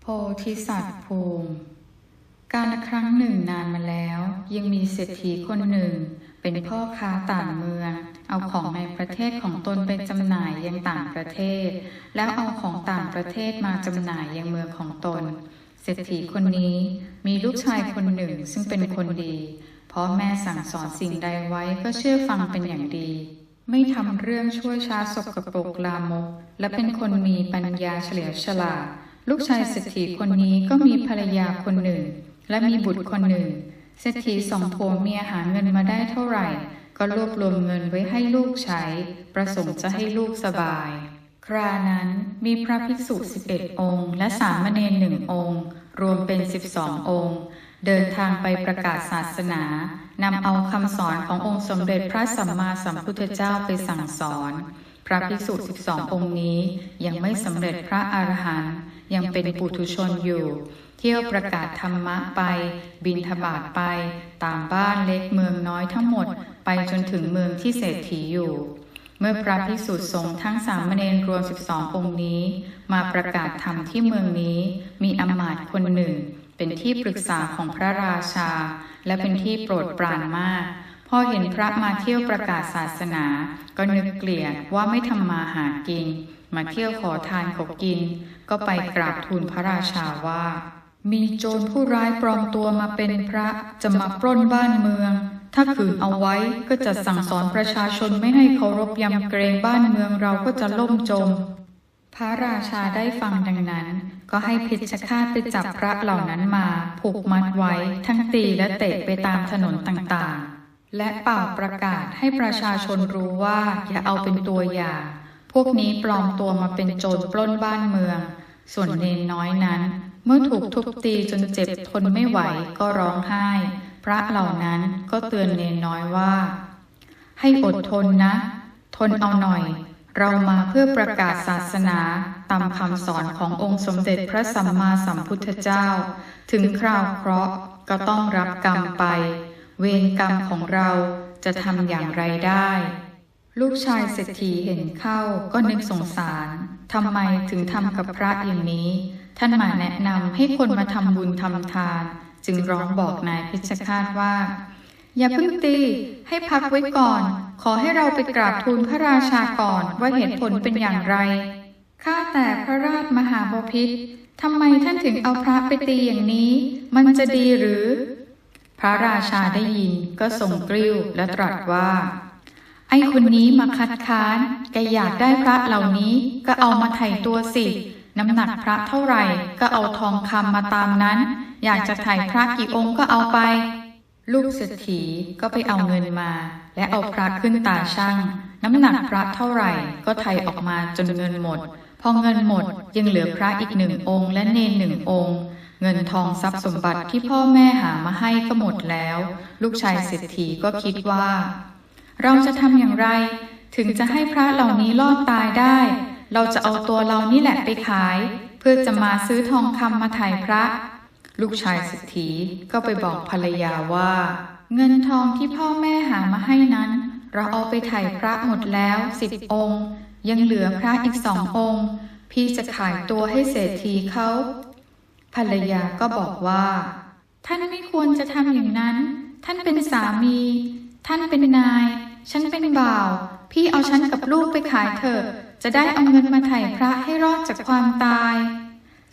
โพธิสัตว์ภูมิ การครั้งหนึ่งนานมาแล้ว ยังมีเศรษฐีคนหนึ่ง เป็นพ่อค้าต่างเมือง เอาของในประเทศของตนไปจำหน่ายยังต่างประเทศ แล้วเอาของต่างประเทศมาจำหน่ายยังเมืองของตน เศรษฐีคนนี้มีลูกชายคนหนึ่งซึ่งเป็นคนดีพ่อแม่สั่งสอนสิ่งใดไว้ก็เชื่อฟังเป็นอย่างดี ไม่ทำเรื่องชั่วช้าสกปรกลามก และเป็นคนมีปัญญาเฉลียวฉลาด ลูกชายเศรษฐีคนนี้ก็มีภรรยาคนหนึ่ง และมีบุตรคนหนึ่งเศรษฐีสองผัวเมียหาเงินมาได้เท่าไหร่ ก็รวบรวมเงินไว้ให้ลูกใช้ ประสงค์จะให้ลูกสบาย ครานั้นมีพระภิกษุ11องค์ และสามเณรหนึ่งองค์ รวมเป็น12องค์ เดินทางไปประกาศศาสนานำเอาคำสอนขององค์สมเด็จพระสัมมาสัมพุทธเจ้าไปสั่งสอน พระภิกษุ12องค์นี้ยังไม่สำเร็จพระอรหันต์ ยังเป็นปุถุชนอยู่ เที่ยวประกาศธรรมะไป บินทบาทไปตามบ้านเล็กเมืองน้อยทั้งหมด ไปจนถึงเมืองที่เศรษฐีอยู่ เมื่อพระภิกษุสงฆ์ทั้งสามเณรรวม 12 องค์นี้ มาประกาศธรรมที่เมืองนี้ มีอมาตย์คนหนึ่ง เป็นที่ปรึกษาของพระราชา และเป็นที่โปรดปรานมากพอเห็นพระมาเที่ยวประกาศศาสนา ก็นึกเกลียดว่าไม่ทำมาหากิน มาเที่ยวขอทานขอกิน ก็ไปกราบทูลพระราชาว่า มีโจรผู้ร้ายปลอมตัวมาเป็นพระจะมาปล้นบ้านเมือง ถ้าขืนเอาไว้ก็จะสั่งสอนประชาชนไม่ให้เคารพยำเกรงบ้านเมืองเราก็จะล่มจม พระราชาได้ฟังดังนั้น ก็ให้เพชฌฆาตไปจับพระเหล่านั้นมาผูกมัดไว้ทั้งตีและเตะไปตามถนนต่างๆและเป่าประกาศให้ประชาชนรู้ว่าอย่าเอาเป็นตัวอย่าง พวกนี้ปลอมตัวมาเป็นโจรปล้นบ้านเมือง ส่วนเนนน้อยนั้น เมื่อถูกทุบตีจนเจ็บทนไม่ไหวก็ร้องไห้ พระเหล่านั้นก็เตือนเนนน้อยว่า ให้อดทนนะ ทนเอาหน่อย เรามาเพื่อประกาศศาสนาตามคำสอนขององค์สมเด็จพระสัมมาสัมพุทธเจ้า ถึงคราวเคราะห์ก็ต้องรับกรรมไป เวรกรรมของเราจะทำอย่างไรได้ ลูกชายเศรษฐีเห็นเข้าก็นึกสงสารทำไมถึงทำกับพระอย่างนี้ ท่านมาแนะนำให้คนมาทำบุญทำทาน จึงร้องบอกนายพิชคาตว่า อย่าเพิ่งตีให้พักไว้ก่อน ขอให้เราไปกราบทูลพระราชาก่อนว่าเหตุผลเป็นอย่างไรข้าแต่พระราชมหาบพิตรทำไมท่านถึงเอาพระไปตีอย่างนี้ มันจะดีหรือ พระราชาได้ยินก็ทรงกริ้วและตรัสว่า ไอ้คนนี้มาคัดค้าน แกอยากได้พระเหล่านี้ก็เอามาไถ่ตัวสิ น้ำหนักพระเท่าไหร่ ก็เอาทองคำมาตามนั้น อยากจะไถ่พระกี่องค์ก็เอาไป ลูกเศรษฐีก็ไปเอาเงินมา และเอาพระขึ้นตาช่าง น้ำหนักพระเท่าไหร่ ก็ไถ่ออกมาจนเงินหมด พอเงินหมดยังเหลือพระอีกหนึ่งองค์และเนนหนึ่งองค์เงินทองทรัพย์สมบัติที่พ่อแม่หามาให้ก็หมดแล้ว ลูกชายเศรษฐีก็คิดว่า เราจะทำอย่างไร ถึงจะให้พระเหล่านี้รอดตายได้ เราจะเอาตัวเรานี่แหละไปขาย เพื่อจะมาซื้อทองคำมาถ่ายพระ ลูกชายเศรษฐีก็ไปบอกภรรยาว่า เงินทองที่พ่อแม่หามาให้นั้น เราเอาไปถ่ายพระหมดแล้วสิบองค์ ยังเหลือพระอีกสององค์ พี่จะขายตัวให้เศรษฐีเขาภรรยาก็บอกว่า ท่านไม่ควรจะทำอย่างนั้น ท่านเป็นสามี ท่านเป็นนาย ฉันเป็นบ่าว พี่เอาฉันกับลูกไปขายเถอะ จะได้เอาเงินมาไถ่พระให้รอดจากความตาย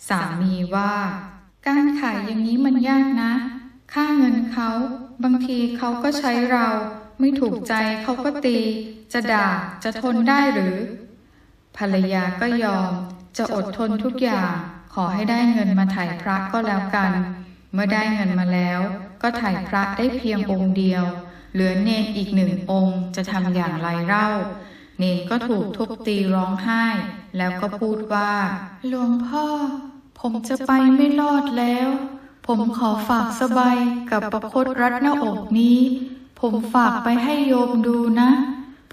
สามีว่า การขายอย่างนี้มันยากนะ ค่าเงินเขา บางทีเขาก็ใช้เรา ไม่ถูกใจเขาก็ตี จะด่า จะทนได้หรือ ภรรยาก็ยอม จะอดทนทุกอย่าง ขอให้ได้เงินมาถ่ายพระก็แล้วกัน เมื่อได้เงินมาแล้ว ก็ถ่ายพระได้เพียงองค์เดียว เหลือเนนอีกหนึ่งองค์จะทำอย่างไรเล่า เนนก็ถูกทุบตีร้องไห้ แล้วก็พูดว่า หลวงพ่อ ผมจะไปไม่รอดแล้ว ผมขอฝากสบายกับประคตรัดหน้าอกนี้ ผมฝากไปให้โยมดูนะ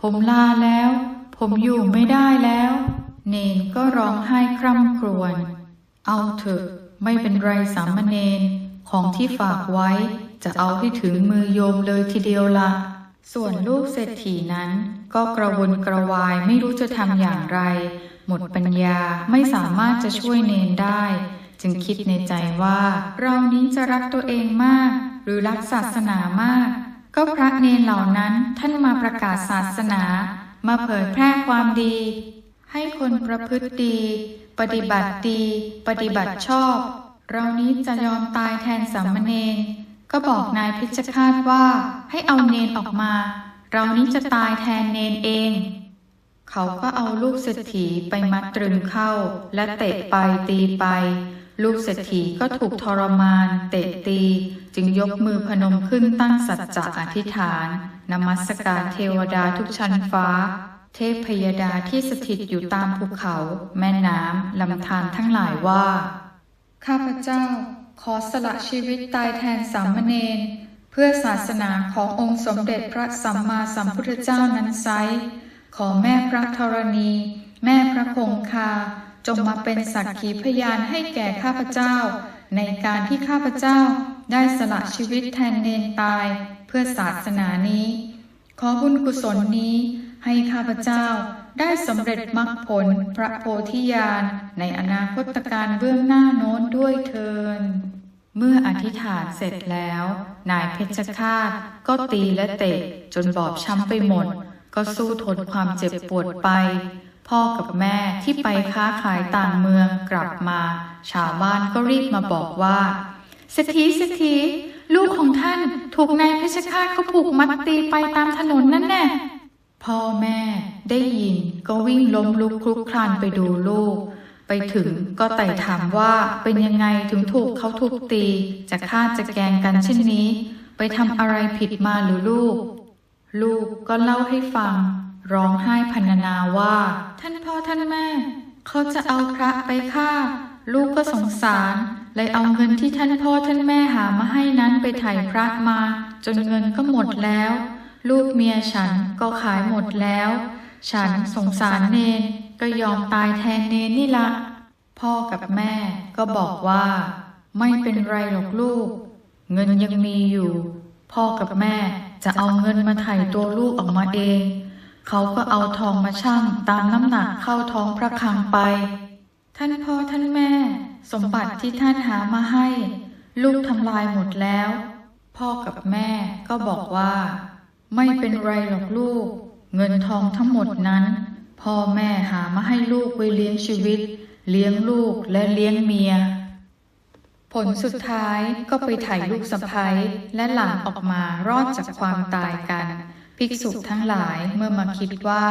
ผมลาแล้ว ผมอยู่ไม่ได้แล้ว เนนก็ร้องไห้คร่ำครวญเอาเถอะไม่เป็นไรสามเณรของที่ฝากไว้ จะเอาให้ถึงมือโยมเลยทีเดียวละ ส่วนลูกเศรษฐีนั้น ก็กระวนกระวายไม่รู้จะทำอย่างไร หมดปัญญาไม่สามารถจะช่วยเนนได้จจึงคิดในใจว่า เรานี้จะรักตัวเองมาก หรือรักศาสนามาก ก็พระเนรเหล่านั้นท่านมาประกาศศาสนา มาเผยแพร่ความดี ให้คนประพฤติดี ปฏิบัติดี ปฏิบัติชอบ เรานี้จะยอมตายแทนสามเณร ก็บอกนายพิชคาตว่าให้เอาเนนออกมา เรานี้จะตายแทนเนนเอง เขาก็เอาลูกเศรษฐีไปมัดตรึงเข้า และเตะไปตีไป ลูกเศรษฐีก็ถูกทรมาน เตะตี จึงยกมือพนมขึ้นตั้งสัจจะอธิษฐาน นมัสการเทวดาทุกชั้นฟ้า เทพพยดาที่สถิตอยู่ตามภูเขา แม่น้ำลำธารทั้งหลายว่า ข้าพเจ้า ขอสละชีวิตตายแทนสามเณรเพื่อศาสนาขององค์สมเด็จพระสัมมาสัมพุทธเจ้านั้นไซขอแม่พระธรณี แม่พระคงคา จงมาเป็นสักขีพยานให้แก่ข้าพเจ้า ในการที่ข้าพเจ้าได้สละชีวิตแทนเนนตาย เพื่อศาสนานี้ ขอบุญกุศลนี้ให้ข้าพเจ้า ได้สำเร็จมรรคผลพระโพธิญาณในอนาคตการเบื้องหน้าโน้นด้วยเทิน เมื่ออธิษฐานเสร็จแล้ว นายเพชรฆาตก็ตีและเตะจนบอบช้ำไปหมด ก็สู้ทนความเจ็บปวดไป พ่อกับแม่ที่ไปค้าขายต่างเมืองกลับมา ชาวบ้านก็รีบมาบอกว่าเศรษฐีเศรษฐีลูกของท่านถูกนายเพชรฆาตเขาผูกมัดตีไปตามถนนนั่นแน่ พ่อแม่ได้ยินก็วิ่งล้มลุกคลุกคลานไปดูลูก ไปถึงก็ไต่ถามว่าเป็นยังไงถึงถูกเขาทุบตี จะฆ่าจะแกงกันเช่นนี้ ไปทำอะไรผิดมาหรือลูก ลูกก็เล่าให้ฟัง ร้องไห้พรรณนาว่า ท่านพ่อท่านแม่ เขาจะเอาพระไปฆ่า ลูกก็สงสารเลยเอาเงินที่ท่านพ่อท่านแม่หามาให้นั้นไปไถ่พระมา จนเงินก็หมดแล้ว ลูกเมียฉันก็ขายหมดแล้ว ฉันสงสารเนนก็ยอมตายแทนเนนนี่ละ พ่อกับแม่ก็บอกว่า ไม่เป็นไรหรอกลูก เงินยังมีอยู่ พ่อกับแม่จะเอาเงินมาไถ่ตัวลูกออกมาเอง เขาก็เอาทองมาชั่งตามน้ำหนักเข้าท้องพระคลังไป ท่านพ่อท่านแม่ สมบัติที่ท่านหามาให้ ลูกทำลายหมดแล้ว พ่อกับแม่ก็บอกว่า ไม่เป็นไรหรอกลูก เงินทองทั้งหมดนั้น พ่อแม่หามาให้ลูกไว้เลี้ยงชีวิต เลี้ยงลูกและเลี้ยงเมีย ผลสุดท้ายก็ไปถ่ายลูกสะพ้ยและหลานออกมารอดจากความตายกัน ภิกษุทั้งหลายเมื่อมาคิดว่า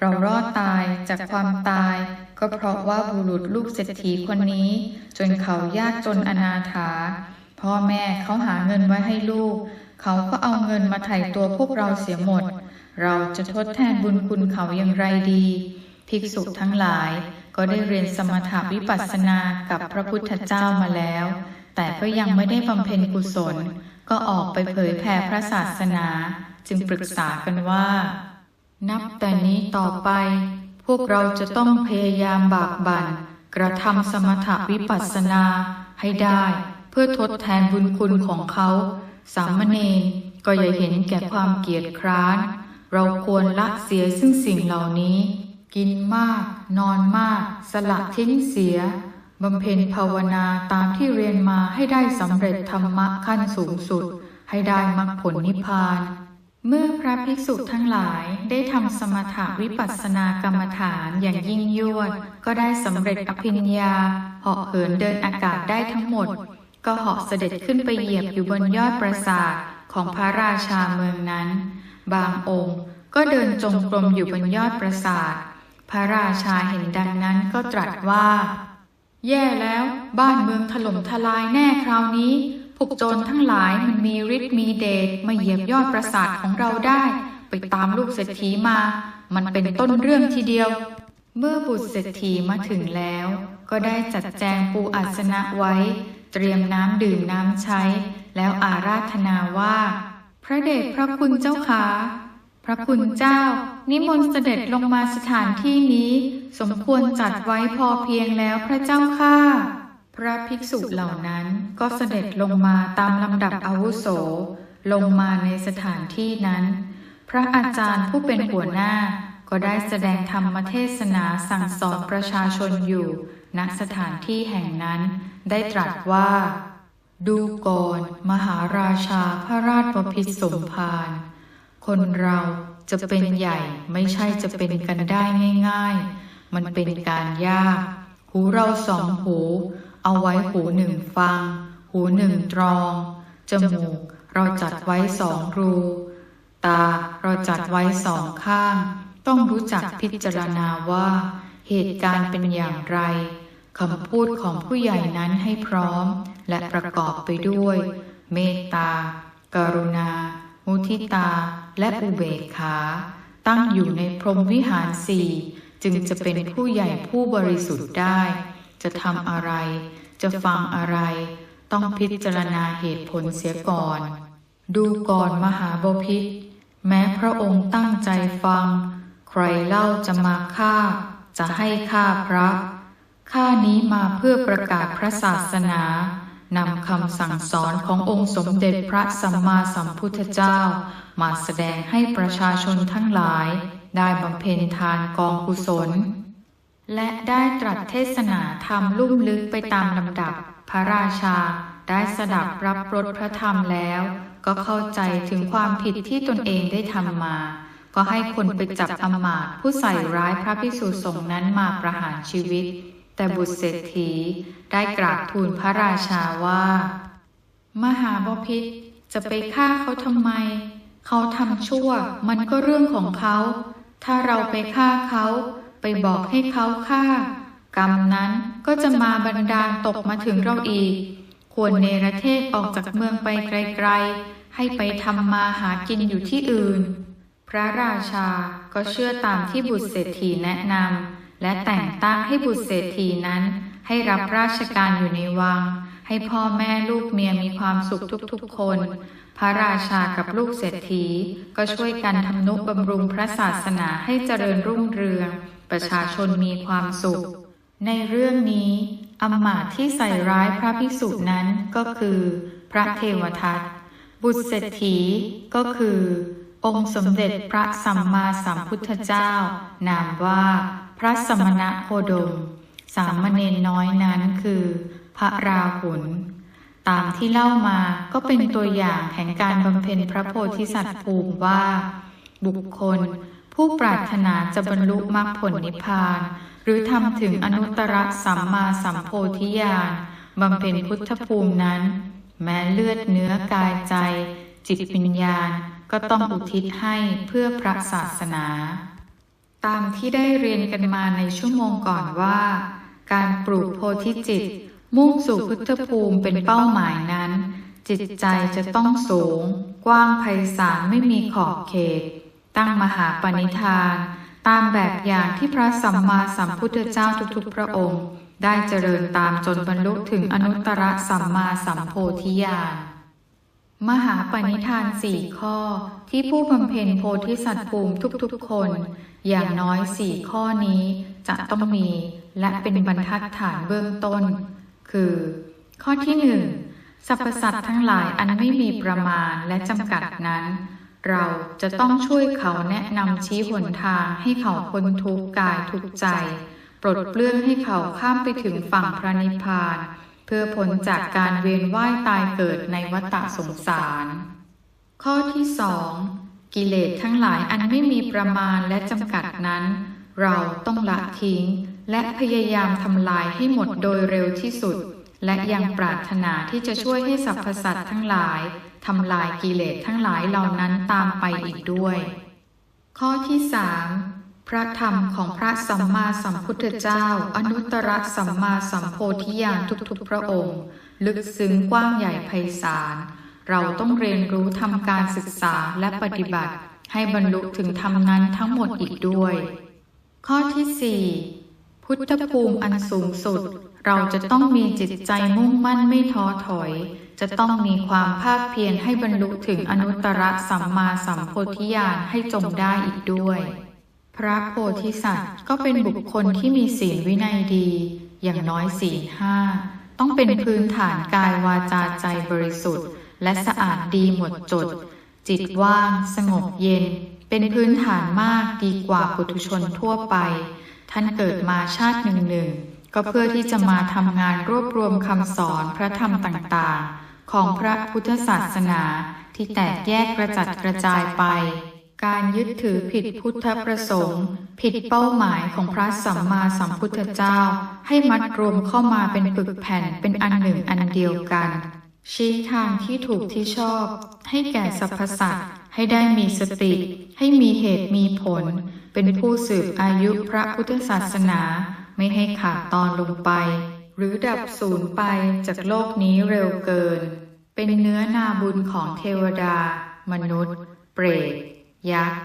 เรารอดตายจากความตาย ก็เพราะว่าบุรุษลูกเศรษฐีคนนี้ จนเขายากจนอนาถาพ่อแม่เขาหาเงินไว้ให้ลูก เขาก็เอาเงินมาไถ่ตัวพวกเราเสียหมด เราจะทดแทนบุญคุณเขาอย่างไรดี ภิกษุทั้งหลายก็ได้เรียนสมถาวิปัสสนากับพระพุทธเจ้ามาแล้ว แต่ก็ยังไม่ได้บำเพ็ญกุศล ก็ออกไปเผยแผ่พระศาสนา จึงปรึกษากันว่า นับแต่นี้ต่อไป พวกเราจะต้องพยายามบากบั่นกระทำสมถวิปัสสนาให้ได้ เพื่อทดแทนบุญคุณของเขา สามเณรก็อย่าเห็นแก่ความเกียจคร้าน เราควรละเสียซึ่งสิ่งเหล่านี้ กินมาก นอนมาก สละทิ้งเสียบำเพ็ญภาวนาตามที่เรียนมาให้ได้สำเร็จธรรมะขั้นสูงสุด ให้ได้มรรคผลนิพพาน เมื่อพระภิกษุทั้งหลายได้ทำสมถาวิปัสสนากรรมฐานอย่างยิ่งยวด ก็ได้สำเร็จอภิญญาเหาะเหินเดินอากาศได้ทั้งหมด ก็เหาะเสด็จขึ้นไปเหยียบอยู่บนยอดปราสาทของพระราชาเมืองนั้น บางองค์ก็เดินจงกรมอยู่บนยอดปราสาท พระราชาเห็นดังนั้นก็ตรัสว่า แย่แล้ว บ้านเมืองถล่มทลายแน่คราวนี้พวกโจรทั้งหลายมันมีฤทธิ์มีเดชมาเหยียบยอดปราสาทของเราได้ ไปตามลูกเศรษฐีมา มันเป็นต้นเรื่องทีเดียว เมื่อบุตรเศรษฐีมาถึงแล้ว ก็ได้จัดแจงปูอาสนะไว้ เตรียมน้ำดื่มน้ำใช้ แล้วอาราธนาว่า พระเดชพระคุณเจ้าขาพระคุณเจ้า นิมนต์เสด็จลงมาสถานที่นี้ สมควรจัดไว้พอเพียงแล้วพระเจ้าค่ะพระภิกษุเหล่านั้นก็เสด็จลงมาตามลำดับอาวุโส ลงมาในสถานที่นั้น พระอาจารย์ผู้เป็นหัวหน้าก็ได้แสดงธรรมเทศนาสั่งสอนประชาชนอยู่ ณสถานที่แห่งนั้นได้ตรัสว่า ดูก่อนมหาราชาพระราชบพิตรสมภารคนเราจะเป็นใหญ่ไม่ใช่จะเป็นกันได้ง่าย ๆ มันเป็นการยาก หูเราสองหู เอาไว้หูหนึ่งฟัง หูหนึ่งตรอง จมูกเราจัดไว้สองรู ตาเราจัดไว้สองข้าง ต้องรู้จักพิจารณาว่า เหตุการณ์เป็นอย่างไร คำพูดของผู้ใหญ่นั้นให้พร้อม และประกอบไปด้วย เมตตา กรุณา มุทิตา และอุเบกขา ตั้งอยู่ในพรหมวิหารสี่จึงจะเป็นผู้ใหญ่ผู้บริสุทธิ์ได้ จะทำอะไร จะฟังอะไร ต้องพิจารณาเหตุผลเสียก่อน ดูก่อนมหาบพิตรแม้พระองค์ตั้งใจฟัง ใครเล่าจะมาฆ่า จะให้ฆ่าพระ ข้านี้มาเพื่อประกาศพระศาสนานำคำสั่งสอนขององค์สมเด็จพระสัมมาสัมพุทธเจ้า มาแสดงให้ประชาชนทั้งหลาย ได้บำเพ็ญทานกองกุศล และได้ตรัสเทศนาธรรมลุ่มลึกไปตามลำดับ พระราชาได้สดับรับรสพระธรรมแล้ว ก็เข้าใจถึงความผิดที่ตนเองได้ทำมา ก็ให้คนไปจับอำมาตผู้ใส่ร้ายพระภิกษุสงนั้นมาประหารชีวิต แต่บุตรเศรษฐีได้กราบทูลพระราชาว่า มหาบพิตรจะไปฆ่าเขาทำไม เขาทำชั่วมันก็เรื่องของเขา ถ้าเราไปฆ่าเขาไปบอกให้เขาฆ่ากรรมนั้นก็จะมาบันดาลตกมาถึงเราอีก ควรเนรเทศออกจากเมืองไปไกลๆ ให้ไปทำมาหากินอยู่ที่อื่น พระราชาก็เชื่อตามที่บุตรเศรษฐีแนะนำ และแต่งตั้งให้บุตรเศรษฐีนั้น ให้รับราชการอยู่ในวัง ให้พ่อแม่ลูกเมียมีความสุขทุกๆคน พระราชากับลูกเศรษฐีก็ช่วยกันทำนุบำรุงพระศาสนาให้เจริญรุ่งเรือง ประชาชนมีความสุข ในเรื่องนี้อำมาตย์ที่ใส่ร้ายพระภิกษุนั้นก็คือ พระเทวทัตบุตรเศรษฐีก็คือ องค์สมเด็จพระสัมมาสัมพุทธเจ้า นามว่า ระสมณะโคดม สามเณรน้อยนั้นคือ พระราหุลตามที่เล่ามาก็เป็นตัวอย่างแห่งการบำเพ็ญพระโพธิสัตว์ภูมิว่า บุคคล ผู้ปรารถนาจะบรรลุมรรคผลนิพพาน หรือทำถึงอนุตตรสัมมาสัมโพธิญาณบำเพ็ญพุทธภูมินั้น แม้เลือดเนื้อกายใจ จิตวิญญาณก็ต้องอุทิศให้เพื่อพระศาสนา ตามที่ได้เรียนกันมาในชั่วโมงก่อนว่า การปลูกโพธิจิต มุ่งสู่พุทธภูมิเป็นเป้าหมายนั้น จิตใจจะต้องสูง กว้างไพศาลไม่มีขอบเขต ตั้งมหาปณิธาน ตามแบบอย่างที่พระสัมมาสัมพุทธเจ้าทุกๆ พระองค์ ได้เจริญตามจนบรรลุถึงอนุตตรสัมมาสัมโพธิญาณ มหาปณิธานสี่ข้อ ที่ผู้บำเพ็ญโพธิสัตว์ภูมิทุกๆคน อย่างน้อยสี่ข้อนี้จะต้องมีและเป็นบรรทัดฐานเบื้องต้น คือ ข้อที่หนึ่งสรรพสัตว์ทั้งหลายอันไม่มีประมาณและจำกัดนั้น เราจะต้องช่วยเขาแนะนำชี้หนทางให้เขาพ้นทุกข์กายทุกใจ ปลดเปลื้องให้เขาข้ามไปถึงฝั่งพระนิพพาน เพื่อพ้นจากการเวียนว่ายตายเกิดในวัฏสงสาร ข้อที่สองกิเลสทั้งหลายอันไม่มีประมาณและจำกัดนั้น เราต้องละทิ้ง และพยายามทำลายให้หมดโดยเร็วที่สุด และยังปรารถนาที่จะช่วยให้สรรพสัตว์ทั้งหลายทำลายกิเลสทั้งหลายเหล่านั้นตามไปอีกด้วย ข้อที่สาม พระธรรมของพระสัมมาสัมพุทธเจ้า อนุตตรสัมมาสัมโพธิญาณทุกๆ พระองค์ ลึกซึ้งกว้างใหญ่ไพศาล เราต้องเรียนรู้ทำการศึกษาและปฏิบัติ ให้บรรลุถึงธรรมนั้นทั้งหมดอีกด้วย ข้อที่สี่พุทธภูมิอันสูงสุด เราจะต้องมีจิตใจมุ่งมั่นไม่ท้อถอย จะต้องมีความภาคเพียรให้บรรลุถึงอนุตตรสัมมาสัมโพธิญาณให้จงได้อีกด้วย พระโพธิสัตว์ก็เป็นบุคคลที่มีศีลวินัยดี อย่างน้อยศีลห้าต้องเป็นพื้นฐานกายวาจาใจบริสุทธิ์ และสะอาดดีหมดจด จิตว่าง สงบเย็น เป็นพื้นฐานมากดีกว่าปุถุชนทั่วไป ท่านเกิดมาชาติหนึ่งหนึ่งก็เพื่อที่จะมาทำงานรวบรวมคำสอนพระธรรมต่างๆ ของพระพุทธศาสนาที่แตกแยกกระจัดกระจายไป การยึดถือผิดพุทธประสงค์ ผิดเป้าหมายของพระสัมมาสัมพุทธเจ้า ให้มัดรวมเข้ามาเป็นปึกแผ่นเป็นอันหนึ่งอันเดียวกัน ชี้ทางที่ถูกที่ชอบ ให้แก่สรรพสัตว์ให้ได้มีสติ ให้มีเหตุมีผล เป็นผู้สืบอายุพระพุทธศาสนา ไม่ให้ขาดตอนลงไป หรือดับสูญไปจากโลกนี้เร็วเกิน เป็นเนื้อนาบุญของเทวดา มนุษย์ เปรต ยักษ์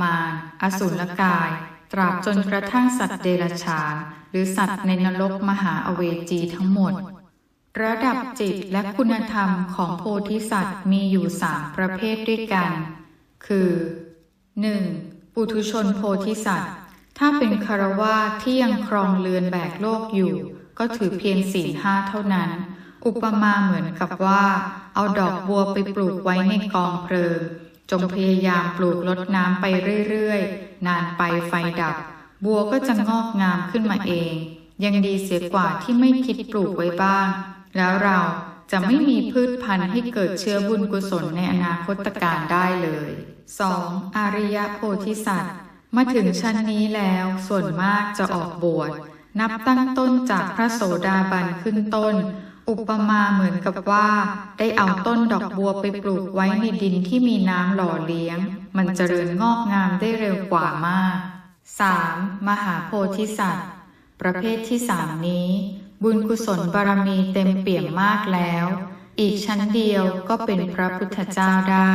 มาร อสูรกาย ตราบจนกระทั่งสัตว์เดรัจฉาน หรือสัตว์ในนรกมหาอเวจีทั้งหมด ระดับจิตและคุณธรรมของโพธิสัตว์มีอยู่สามประเภทด้วยกัน คือ 1. ปุถุชนโพธิสัตว์ ถ้าเป็นคารวาที่ยังครองเรือนแบกโลกอยู่ ก็ถือเพียงศีลห้าเท่านั้นอุปมาเหมือนกับว่า เอาดอกบัวไปปลูกไว้ในกองเพลิง จงพยายามปลูกลดน้ำไปเรื่อยๆ นานไปไฟดับ บัวก็จะงอกงามขึ้นมาเอง ยังดีเสียกว่าที่ไม่คิดปลูกไว้บ้าง แล้วเราจะไม่มีพืชพันธุ์ให้เกิดเชื้อบุญกุศลในอนาคตการได้เลย 2. อริยโพธิสัตว์ มาถึงชั้นนี้แล้วส่วนมากจะออกบวชนับตั้งต้นจากพระโสดาบันขึ้นต้น อุปมาเหมือนกับว่าได้เอาต้นดอกบัวไปปลูกไว้ในดินที่มีน้ำหล่อเลี้ยง มันเจริญงอกงามได้เร็วกว่ามาก 3. มหาโพธิสัตว์ ประเภทที่สามนี้ บุญกุศลบารมีเต็มเปี่ยมมากแล้ว อีกชั้นเดียวก็เป็นพระพุทธเจ้าได้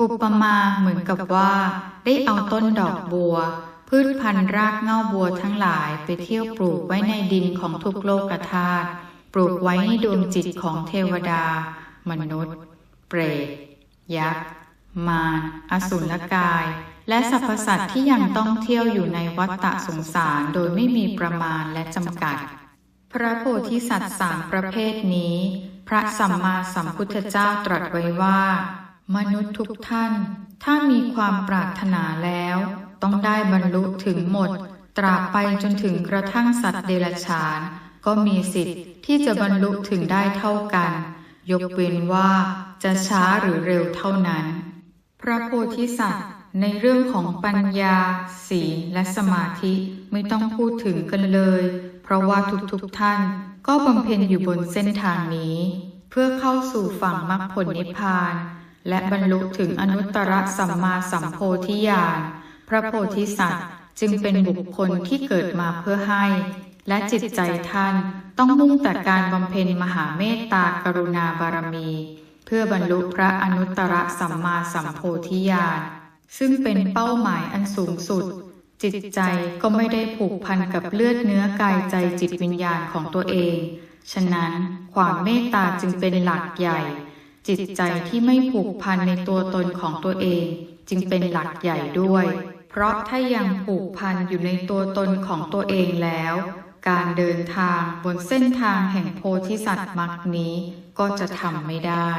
อุปมาเหมือนกับว่า ได้เอาต้นดอกบัว พืชพันธุ์รากเง่าบัวทั้งหลายไปเที่ยวปลูกไว้ในดินของทุกโลกธาตุ ปลูกไว้ในดวงจิตของเทวดา มนุษย์ เปรต ยักษ์ มารอสูรกาย และสรรพสัตว์ที่ยังต้องเที่ยวอยู่ในวัฏฏะสงสารโดยไม่มีประมาณและจำกัด พระโพธิสัตว์สามประเภทนี้ พระสัมมาสัมพุทธเจ้าตรัสไว้ว่า มนุษย์ทุกท่าน ถ้ามีความปรารถนาแล้ว ต้องได้บรรลุถึงหมด ตราบไปจนถึงกระทั่งสัตว์เดรัจฉาน ก็มีสิทธิ์ที่จะบรรลุถึงได้เท่ากัน ยกเว้นว่าจะช้าหรือเร็วเท่านั้น พระโพธิสัตว์ในเรื่องของปัญญา ศีลและสมาธิไม่ต้องพูดถึงกันเลย เพราะว่าทุกๆทท่านก็บำเพ็ญอยู่บนเส้นทางนี้ เพื่อเข้าสู่ฝั่งมรรคผลนิพพาน และบรรลุถึงอนุตตรสัมมาสัมโพธิญาณพระโพธิสัตว์จึงเป็นบุคคลที่เกิดมาเพื่อให้ และจิตใจท่านต้องมุ่งแต่การบำเพ็ญมหาเมตตากรุณาบารมี เพื่อบรรลุพระอนุตตรสัมมาสัมโพธิญาณซึ่งเป็นเป้าหมายอันสูงสุด จิตใจก็ไม่ได้ผูกพันกับเลือดเนื้อกายใจจิตวิญญาณของตัวเอง ฉะนั้นความเมตตาจึงเป็นหลักใหญ่ จิตใจที่ไม่ผูกพันในตัวตนของตัวเอง จึงเป็นหลักใหญ่ด้วย เพราะถ้ายังผูกพันอยู่ในตัวตนของตัวเองแล้ว การเดินทางบนเส้นทางแห่งโพธิสัตว์มรรคนี้ก็จะทำไม่ได้